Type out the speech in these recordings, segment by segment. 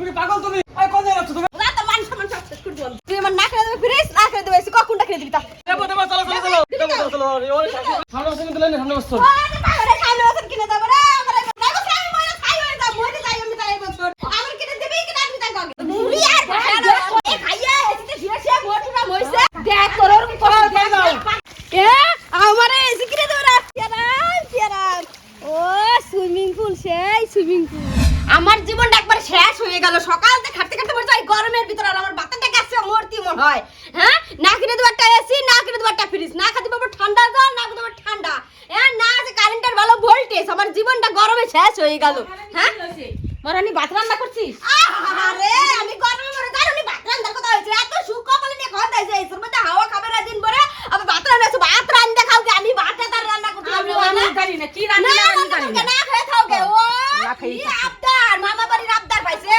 তুমি কি পাগল তুমি। এই কোন জায়গায় তুমি? না তোর মান সম্মান সব শেষ করে দিলাম। তুই আমার না দেবে ফিরিস না খেলে দেবে এসে কখন খেলে দিবি তা। দেবো দেবো চলো চলো চলো। দেবো চলো চলো ওরে সামনে বসে কিন্তু লাইনে সামনে বসছো পাগলে খাইলে ওষুধ কিনে দেবো রে আমার এই বছর আমি মরে খাই হয়ে যাব মরে যাই আমি তাই বছর আমার কিনে দিবি কি না দিবি তাই কাউকে মুড়ি আর ভাষা না এ খাইয়ে এসে শুয়ে শুয়ে মোটুরা মইছে দেখ তোর ওরকম কষ্ট দাও। এ আমারে এসে কিনে দেবো না চেরান চেরান ও সুইমিং পুল সেই সুইমিং পুল। আমার জীবনটা শেষ হয়ে গেল। সকাল থেকে খাটতে খাটতে মরে যাই গরমের ভিতরে আর আমার বাতাটা গেছে মরতি মন হয়। হ্যাঁ? না কিনে দেবো একটা এসি, না কিনে দেবো একটা ফ্রিজ না খেতে পারব ঠান্ডা জল, না খেতে ঠান্ডা। হ্যাঁ? না আছে কারেন্টের ভালো ভোল্টেজ আমার জীবনটা গরমে শেষ হয়ে গেল। হ্যাঁ? মরানি ভাত রান্না করছিস? আরে আমি গরমে মরে যাই ভাত রান্নার কথা হয়েছে এত সুখ কপালে নিয়ে খাওয়া দাইছে এর মধ্যে হাওয়া খাবে না দিন পরে আবার ভাত রান্না ভাত রান্না খাও গে আমি ভাত তার রান্না করতে আমি পারব আমি না জানি না কি না রান্না আমি না জানি না না খেয়ে খাও গে ও না খেয়ে কি থাকো। আবদার মামা বাড়ির আবদার পাইছে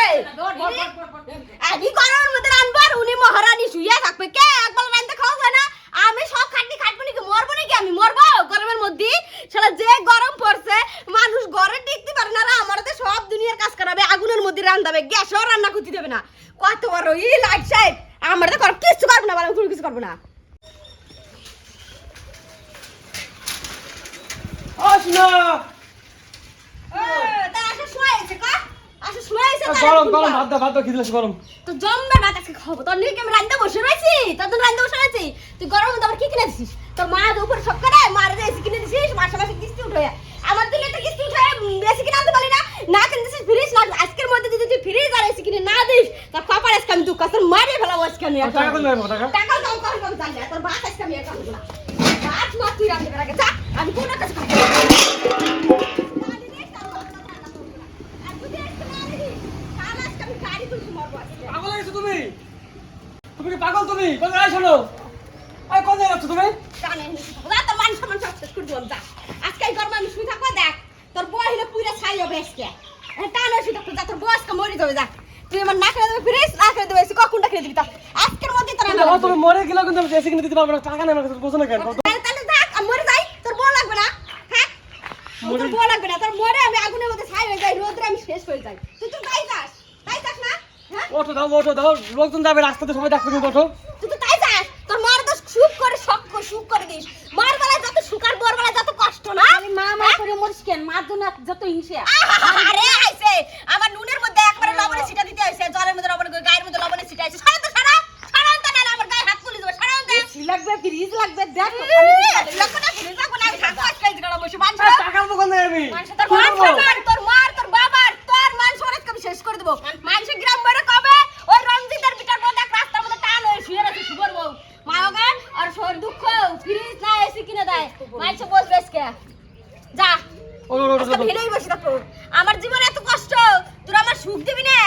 আমি গরমের মধ্যে রানবো আর উনি মহারানী শুয়ে থাকবে কে একবার রান্না খাওয়া যায় না আমি সব খাটনি খাটবো নাকি মরবো নাকি আমি মরবো গরমের মধ্যে সেটা যে গরম পড়ছে মানুষ ঘরে টিকতে পারে না আমার তো সব দুনিয়ার কাজ করাবে আগুনের মধ্যে রান্দাবে গ্যাসও রান্না করতে দেবে না কত বড় ই লাইট সাইড আমার তো কর কিছু করব না বলো কিছু করব না আস না। তা আসে সময় আছে কা আসে সময় আছে তার গরম গরম ভাত ভাত দাও লাগছে গরম। তো জম্বে ভাত আজকে খাব। তোর নিয়ে আমি রান্না বসে রয়েছি? তোর তো রান্না বসে রয়েছি? তুই গরম মধ্যে কি কিনে দিছিস? তোর মা তো উপরে সব করে মার দিয়ে কিনে দিছিস মাসে মাসে কিস্তি উঠে আমার দিলে তো কিস্তি উঠে বেশি কিনে আনতে পারি না। না কিনে দিছিস ফ্রিজ না আজকের মধ্যে যদি তুই ফ্রিজ আর এসে কিনে না দিস তার কপাল আজকে আমি দুঃখ তোর মারিয়ে ফেলাবো আজকে আমি টাকা টাকা? টাকা কম কম জানি তোর ভাত আজকে আমি একা আমি কোনো কাজ করি পাগল হয়েছো তুমি? তুমি কি পাগল তুমি? কোন রায় শোনো আরে কোন জায়গায় তুমি? তো মান সম্মান সব শেষ করে দিলাম যা আজকে এই গরমে আমি শুয়ে থাকব দেখ তোর বই হলে পুরা ছাই হবে আজকে তা না। শুয়ে থাকব যা তোর বয়স কা মরে যাবে যা তুই আমার না খেয়ে দেবে ফিরিস কিন্তু আমি না কেন? তোর মরে- লাগবে না, তোর মরে আমি আগুনের মধ্যে ছাই হয়ে যাই, রোদে আমি শেষ হয়ে যাই। তুই তো তাই চাস, তাই চাস না? হ্যাঁ? ওঠো দাও ওঠো দাও লোকজন যাবে রাস্তাতে সবাই দেখবে কিন্তু ওঠো। তুই তো তাই চাস, তোর মার তো সুখ করে শখ করে সুখ করে দিস। মার বেলায় যত সুখ আর বোর বেলায় যত কষ্ট না? আমি মা মা করে মরিস কেন? মার জন্য যত হিংসা। আরে আইছে। আমার নুনের মধ্যে একবারে লবণের ছিটা দিতে হইছে জলের মধ্যে লবণ গায়ের মধ্যে লবণের ছিটা হইছে সারা তো সারা সারা তো না আমার গায়ে হাত তুলে দেবে সারা তো। লাগবে ফ্রিজ লাগবে দেখ। লক্ষ্য না ফিরে যাব না আমি থাকব আজকে এই জায়গায় বসে মানুষ আর টাকা দেবো কোন জায়গায় আমি তোর মান সম্মান তোর মার তোর বাবার তোর মান সম্মান আজকে শেষ করে দেবো। মানুষের গ্রাম বেড়ে কবে? ওই রঞ্জিতের পিটার মধ্যে এক রাস্তার মধ্যে টান হয়ে শুয়ে রয়েছে শুভর বউ। মা ওকে আর শরীর দুঃখ ফ্রিজ না এসি কিনে দেয়। মানুষ বসবে আজকে। যা ও, ও, ও, ও, আজকে ও, ও। হেনেই বসে থাকো আমার জীবনে এত কষ্ট তোর আমার সুখ দিবি না?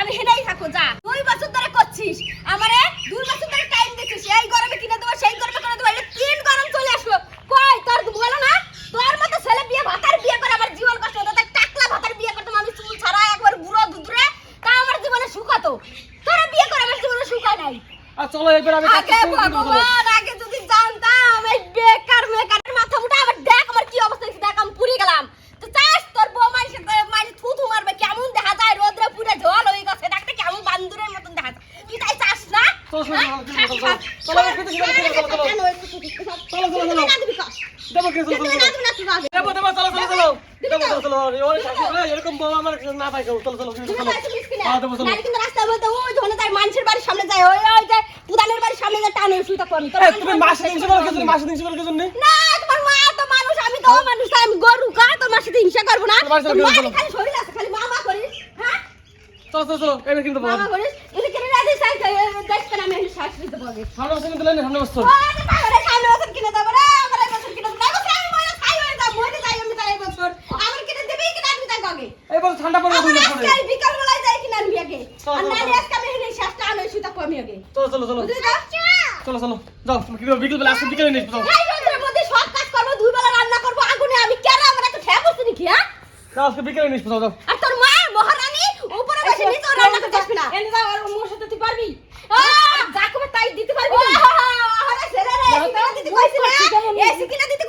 আমি হেনেই থাকো যা। দুই বছর ধরে করছিস। আমারে দুই বছর ধরে টাইম দিছিস এই গরমে কিনে দেবো সেই গরমে চলো এবার আমি আগে ভগবান আগে যদি জানতাম এই বেকার মেকারের মাথা মুটা আবার দেখ আমার কি অবস্থা হয়েছে দেখ আমি পুরি গেলাম। তো চাস তোর বউ মানুষের মানে থু থু মারবে কেমন দেখা যায় রোদ্রে পুরে ঝোল হয়ে গেছে দেখতে কেমন বান্দুরের মতন দেখা যায়। কি তাই চাস না? চলো চলো মানুষের বাড়ির সামনে যায় ওই যে টানে আমি তোর এই, মানুষের তুমি মাসে তিনশো করে কেজন মাসে তিনশো করে কেজন না? তোমার মা তো মানুষ আমি তো মানুষ আমি গরু কা তোমার সাথে হিংসা করব না। তোর। খালি? শরীর আছে খালি মামা করিস হ্যাঁ? চলো চলো চলো এবার কিন্তু বলো মামা করিস এটা কেন রাজি সাই দেখ কেন আমি শ্বাস নিতে পারবি। সামনে বসে কিন্তু লাইনে সামনে বসছো আমি ওষুধ কিনে দেবো রে আমার এই বছর কিনে দেবো। এই আমি মরে খাই হয়ে যাব মরে যাই আমি তাই বছর। আমার কিনে দিবি কিনা দিবি তাই কবে এবার ঠান্ডা পড়বে আমার আজকে বিকাল বেলায় যাই কিনা আনবি আগে। আর চলো, আজকে আমি আমি আগে। চলো চলো চলো। চলো চলো। যাও তুমি কি বিকেল বেলা আসতে বিকেলে নিয়ে যাও এই রোদের মধ্যে সব কাজ করব দুই বেলা রান্না করব আগুনে আমি কেন আমার এত খেয়ে বসছি নাকি হ্যাঁ? যাও আজকে বিকেলে নিয়ে যাও যাও। আর তোর মা মহারানী উপরে বসে নিচে রান্না করতে আসবে না। এনে যাও আর মোর সাথে তুই পারবি? যা কবে তাই দিতে পারবি আরে ছেলে রে, দিতে কইছি না? দিতে?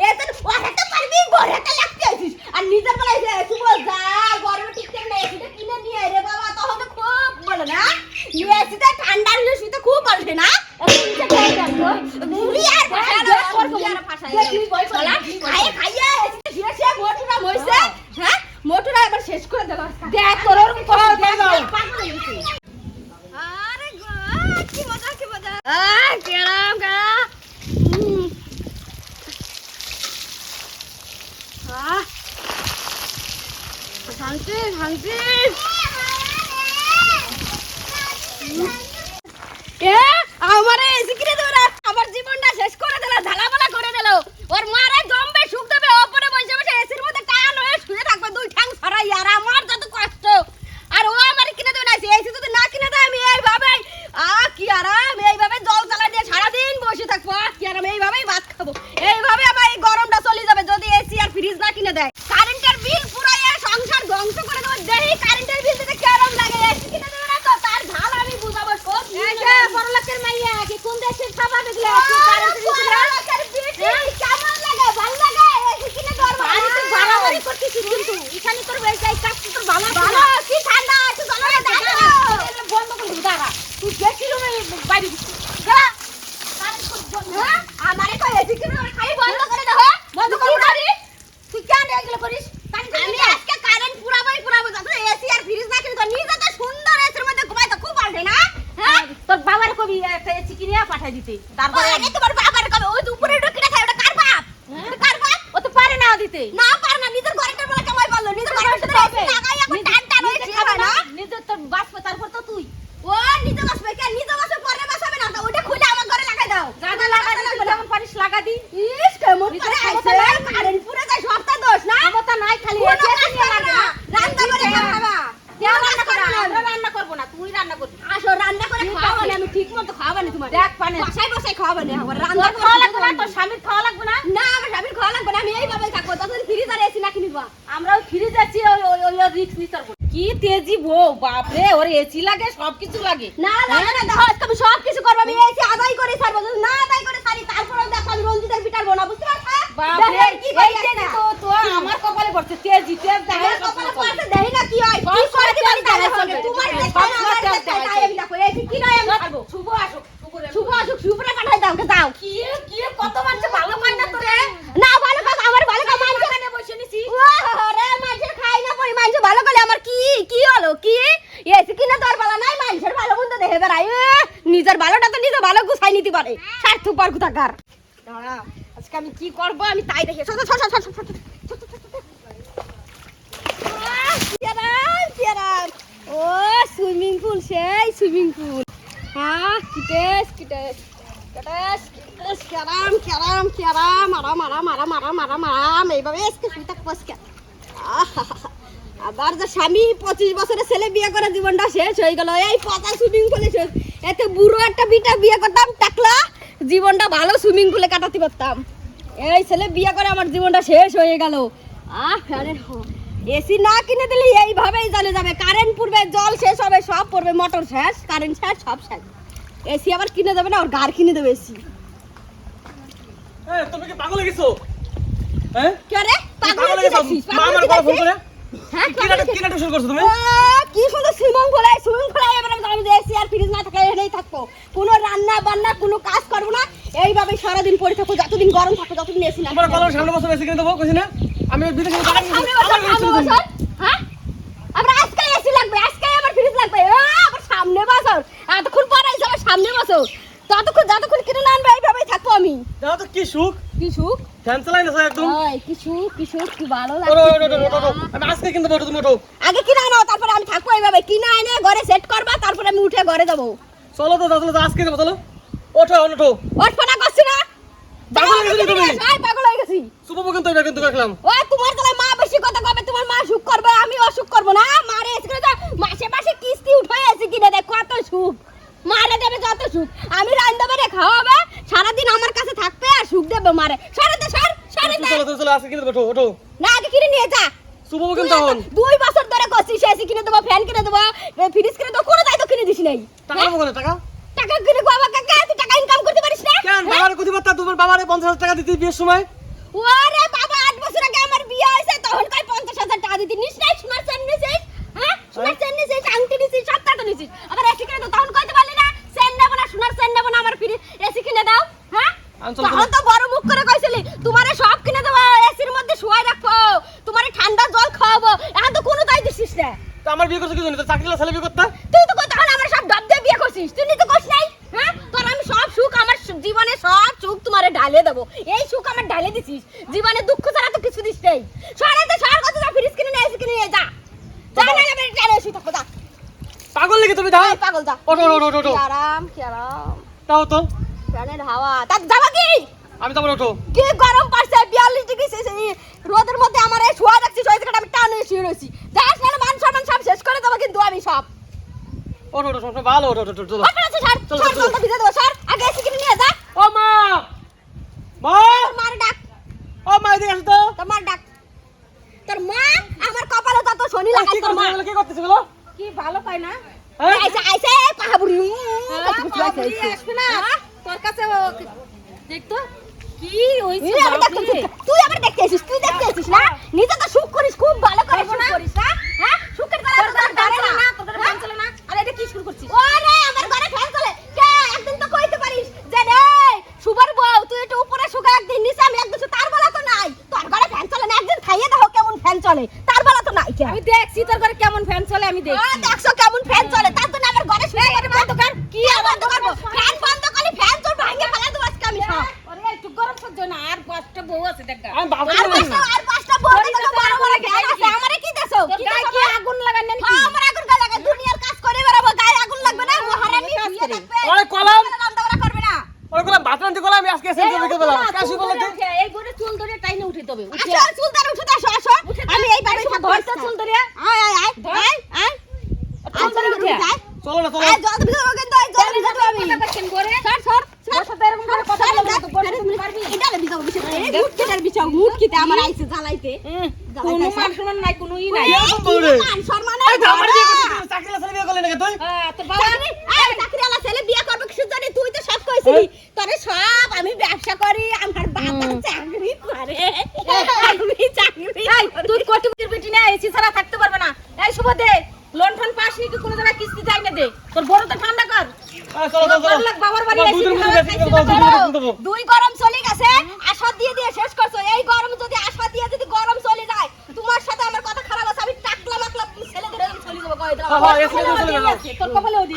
এ তোর 抢劫 হবে ফ্রিজ আর এসি না কিনবা আমরা ফিরে যাচ্ছি ওই ওই ওই রিক্স নিতে কি তেজি বউ বাপরে ওর এসি লাগে সবকিছু লাগে। না লাগে না দেখো আজকে আমি সব কিছু করব আমি এসি আদায় করে ছাড়বো যদি না আদায় করে ছাড়ি তারপরেও দেখো আমি রঞ্জিতের পিঠার বোনা বুঝতে পারছ? বাপরে কি একটা। তো তো আমার কপালে পড়ছে তেজি তেজ দেখে কপালে পড়ছে, দেখি না কি হয়। কি করে দিবা তেজ আমি দেখায় তোমার। দেশ সব আমার দেখায় তাই আমি দেখো এসি কি নয় আমি ছাড়বো। শুভ আসুক শুভ আসুক শুভরে পাঠাই দাও দাও। কি কি কত মানছে ভালো পাই না তোরে না ভালো কাজ আমার ভালো কাজ মানছে এখানে বসে নিছি ওরে মানুষের খাই না পরি মানুষ ভালো করলে আমার কি কি হলো কি এসে কিনা তোর ভালো নাই মানুষের ভালো মন্দ দেখে বেড়াই এ, নিজের ভালোটা তো নিজে ভালো আজকে আমি কি আমি তাই দেখে সুইমিং পুল হ্যাঁ কেরাম কেরাম কেরাম আরাম এইভাবে আবার যে স্বামী পঁচিশ বছরের ছেলে বিয়ে করে জীবনটা শেষ হয়ে গেল এই পচা সুইমিং পুলে শেষ এতে বুড়ো একটা বিটা বিয়ে করতাম টাকলা। জীবনটা ভালো সুইমিং পুলে কাটাতে পারতাম। এই ছেলে বিয়ে করে আমার জীবনটা শেষ হয়ে গেল। আহ এসি না কিনে দিলে এইভাবেই চলে যাবে। কারেন্ট পড়বে জল শেষ হবে সব পড়বে মোটর শেষ কারেন্ট শেষ সব শেষ। এসি আবার কিনে দেবে না ওর গার কিনে দেবে এসি তুমি কি পাগল হয়ে গেছো? হ্যাঁ? কে রে পাগল হয়ে গেছিস? মা আমার ফোন করে? হ্যাঁ কোনো রান্না বান্না কোনো কাজ করব না। এইভাবে সারাদিন পড়ে যতদিন গরম ততদিন এসি না সামনে বছর এসে কিনে দেবো কইছি না আমি বিদেশে টাকা নিয়ে সামনে আমার বছর, সামনে বছর, হ্যাঁ? আজকে এসি লাগবে, আজকে আবার ফ্রিজ লাগবে। আবার সামনে বছর। এতক্ষণ পরে এসে সামনে বছর। ততক্ষণ যতক্ষণ কিনে না আনবে এইভাবেই থাকব আমি। তো কি সুখ। কি সুখ? ফ্যান চালাই না একদম। ওই, ভালো। আমি আজকে কিন্তু ওটো তুমি ওটো আগে কিনে তারপরে আমি থাকব এইভাবে। কিনে এনে ঘরে সেট করবা তারপরে আমি উঠে ঘরে যাব। চলো তো চলো তো আজকে যাব চলো। ওঠো ওঠো। ওঠপনা করছি না। পাগল হয়ে গেছিস তুমি? পাগল হয়ে গেছি। শুভ কিন্তু এটা কিন্তু দেখলাম ও তোমার তাহলে মা বেশি কথা কবে? তোমার মা সুখ করবে আমি অসুখ করব না। মারে এসে মাসে মাসে কিস্তি এসে কিনে দেয় কত সুখ। মারে দেবে যত সুখ। আমি রান্না বেড়ে খাওয়াবে সারাদিন আমার সুখ দেবে মারে। সরাতে সর সরাতে চলো চলো চলো আজকে কিনে দেবো ওঠো না আগে কিনে নিয়ে যা। সুবো কেন তখন দুই বছর ধরে করছিস এসি কিনে দেবো ফ্যান কিনে দেবো ফ্রিজ কিনে দেবো কোনো দায়িত্ব কিনে দিস নাই। টাকা দেবো টাকা? টাকা কিনে বাবা কাকা তুই টাকা ইনকাম করতে পারিস না? কেন? হ্যাঁ? বাবার কতি বার্তা তোমার বাবারে 50000 টাকা দিতে বিয়ের সময়? ওরে বাবা 8 বছর আগে আমার বিয়ে হইছে তখন কই 50000 টাকা দিতে? নিস নাই স্মার্ট চান হ্যাঁ? স্মার্ট হ্যাঁ। চান নিছিস আংটি নিছিস সব টাকা নিছিস। আবার এসি কিনে দাও তখন কইতে পারলি না সেন নেব না সোনার সেন নেব না আমার ফ্রিজ এসি কিনে দাও। তখন তো বড় মুখ করে কইছিলি তোমারে সব কিনে দেব এসির মধ্যে শুয়াই রাখব তোমারে ঠান্ডা জল খাওয়াবো এখন তো কোনো তাই দিছিস না। তো আমার বিয়ে করছিস কি জন্য? চাকরিলা ছেলে বিয়ে করতে? তুই তো তখন আমার সব ডাব দিয়ে বিয়ে করছিস। তুই তো কইছ নাই হ্যাঁ? তোর আমি সব সুখ আমার জীবনে সব সুখ তোমারে ঢালে দেব। এই সুখ আমার ঢালিয়ে দিছিস। জীবনে দুঃখ ছাড়া তো কিছু দিস নাই। সারা তো সার কথা যা ফ্রিজ কিনে নিয়ে এসে কিনে নিয়ে যা। যা না আমি ঢালে এসে থাকো যা। পাগল লাগি তুমি? দাও পাগল যা। ওটো ওটো ওটো আরাম কি আরাম। তাও তো। হাওয়া। তার যাবা কি? আমি তারপরে ওঠো কি গরম পড়ছে? বিয়াল্লিশ ডিগ্রি সেলসিয়াস রোদের মধ্যে আমার এই শোয়া দেখছি ছয় থেকে আমি টানে শুয়ে রয়েছি। যাস না মান সম্মান সব শেষ করে দেবো কিন্তু আমি সব। ওঠো ওঠো সব ভালো ওঠো ওঠো ওঠো, চলো। স্যার চলো, চলো। ভিজে দেবো স্যার আগে এসে কিনে নিয়ে যা। ও মা! মা! মার ডাক। ও মা এদিকে আসো তো। তোর ডাক। তোর মা? আমার কপালে তত শনি লাগাই তোর মা। কি করছিস বলো? কি ভালো পায় না? হ্যাঁ? আইসে আইসে আসবে না। তোর কাছে দেখতো? কি হইছে তুই আবার দেখতে আসিস তুই দেখতে আসিস না নিজে তো সুখ করিস খুব ভালো করে সুখ করিস না হ্যাঁ সুখের বেলা তোর তোর গান ধরে চলে না না তোর ঘরে ফ্যান চলে না আর এটা কি শুরু করছিস ওরে আমার ঘরে ফ্যান চলে কে একদিন তো কইতে পারিস যে রে সুবার বউ তুই একটু উপরে শুকা একদিন নিচে আমি একদিন তার বেলা তো নাই তোর ঘরে ফ্যান চলে না একদিন খাইয়ে দেখো কেমন ফ্যান চলে তার বেলা তো নাই কে আমি দেখছি তোর ঘরে কেমন ফ্যান চলে আমি ও, দেখছি দেখছ কেমন ফ্যান চলে তার জন্য আমার ঘরে শুয়ে ঘরে বন্ধ কর কি আর বন্ধ করব ফ্যান বন্ধ করলে ফ্যান তোর ভাঙে ফেলা দেবো আজকে আমি সব আরে একটু গরম সহ্য না আর পাঁচটা বউ আছে দেখ। আমি বাবু আর পাঁচটা আর পাঁচটা বড় বড় বড় বড় ফ্যান আছে আমারে কি দেছো তোর কি গায়ে দেছো কি আগুন লাগান না হ্যাঁ, আমার আগুন গায়ে লাগে দুনিয়ার কাজ করে বেড়াবো গায়ে আগুন লাগবে না মহারানী কাজ শুয়ে করি। থাকবে ওরে কলম। রান্না বান্না করবে না ওরে গোলাম ভাত রান্তি গোলাম আমি আজকে এসে এই দেখে উঠো বললাম না, কাশি চুল বলল ধরে কি উঠে, এই ঘরে চুল ধরে টাইনে উঠে দেবে উঠে আসো চুল ধরে উঠে আসো আসো উঠে আমি যা। এইভাবে এই সময় থাকব ধরতো চুল ধরে। আয় আয় আয় ধর। আয় আয় চুল ধরে উঠে। চলো না চলো আয় জল ভিতরে কিন্তু আয় জল ভিতরে আমি কথা বলছেন ঘরে? সর সর তোর সাথে এরকম করে কথা বললে তো বসে তুমি পারবি? এটারে বিছাও বিছাও এই মুটকিটার বিছাও আমার আইছে জ্বালাইতে। কোনো মান সম্মান নাই কোনো ই নাই। মান সম্মানে এই আমার বিয়ে করছিস চাকরি ছেলে বিয়ে করলি নাকি তুই? হ্যাঁ, তোর বাবা? চাকরি এই ছেলে বিয়ে করবে কিছু জানি তুই তো সব কইছিলি তোরে সব আমি ব্যবসা করি আমার বাবা চাকরি করে। আমি চাকরি তুই কোটিপতির বেটি না এসি ছাড়া থাকতে পারবে না। এই Shubho Dey loan phone pass নাকি কোনো জায়গায় কিস্তি চাই না দে। তোর বড় তো ঠান্ডা কর। দুই গরম চলে গেছে দিয়ে দিয়ে শেষ করছ। এই গরম যদি আশা দিয়ে যদি গরম চলে যায় তোমার সাথে আমার কথা খারাপ আছে আমি টাকলা মাকলা ছেলে ধরে আমি চলে যাব কয়ে হ্যাঁ, হ্যাঁ, এসে চলে তোর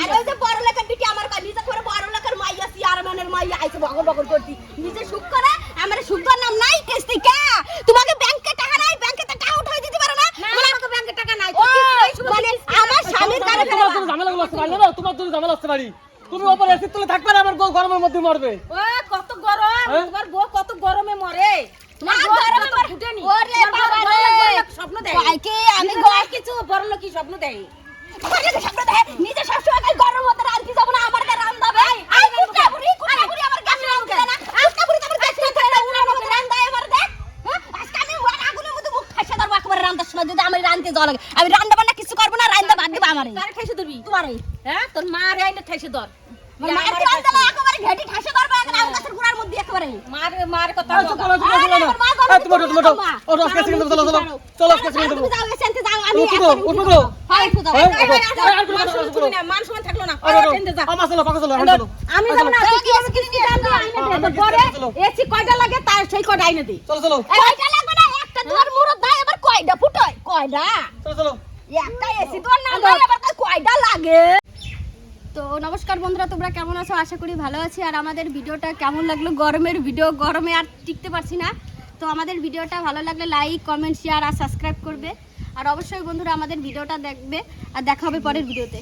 আর ওই যে বড় লেখার বিটি আমার কয় নিজে করে বড় লেখার মাইয়া চেয়ারম্যানের মাইয়া আইছে বগর বগর করতি। নিজে সুখ করে আমার সুখ নাম নাই কিস্তি কে? তোমাকে ব্যাংকে টাকা নাই ব্যাংকে টাকা উঠাই দিতে পারো না। আমাকে ব্যাংকে টাকা নাই মানে আমার স্বামীর কারণে তোমার জন্য ঝামেলা আসতে না তোমার জন্য ঝামেলা আসতে পারি। তুমি ওপরে এসে তুলে থাকবে না আমার গরমের মধ্যে মরবে। হ্যাঁ? তোমার বউ কত গরমে মরে। তোমার গরমে তোমার কি? নিজে সবসময় গরম যাব না? আমার আমার তোমার আমার হ্যাঁ? সময় যদি আমি রাঁধতে যাওয়া লাগে। আমি রান্না বান্না কিছু করব না রান্না বাদ দেবো আমারই তার ঠাইছে ধরবি? তোমারই হ্যাঁ? তোর মা রে আইনে ধর। মার কি রান্না একেবারে ঘেটি ঠাসে এখন একেবারে মার মার কথা চলো, চলো, চলো, আজকে চলো, চলো, চলো। আজকে যাও এসেন্তে যাও আমি উঠো উঠো। উঠো হ্যাঁ, মান থাকল না মান আমার চলো, পাকা চলো, চলো। আমি না কি আমি আইনে হ্যাঁ, পরে এসি কয়টা লাগে তার সেই কয়টা আইনে দে চলো, চলো। কয়টা লাগবে না একটা দুয়ার মুরত ভাই আবার কয়টা ফুটয় কয়টা চলো, চলো। একটা এসি দুয়ার না ভাই আবার তার কয়টা লাগে তো নমস্কার বন্ধুরা তোমরা কেমন আছো আশা করি ভালো আছি। আর আমাদের ভিডিওটা কেমন লাগল? গরমের ভিডিও, গরমে আর টিকতে পারছি না। তো আমাদের ভিডিওটা ভালো লাগলে লাইক কমেন্ট শেয়ার আর সাবস্ক্রাইব করবে। আর অবশ্যই বন্ধুরা আমাদের ভিডিওটা দেখবে। আর দেখা হবে পরের ভিডিওতে।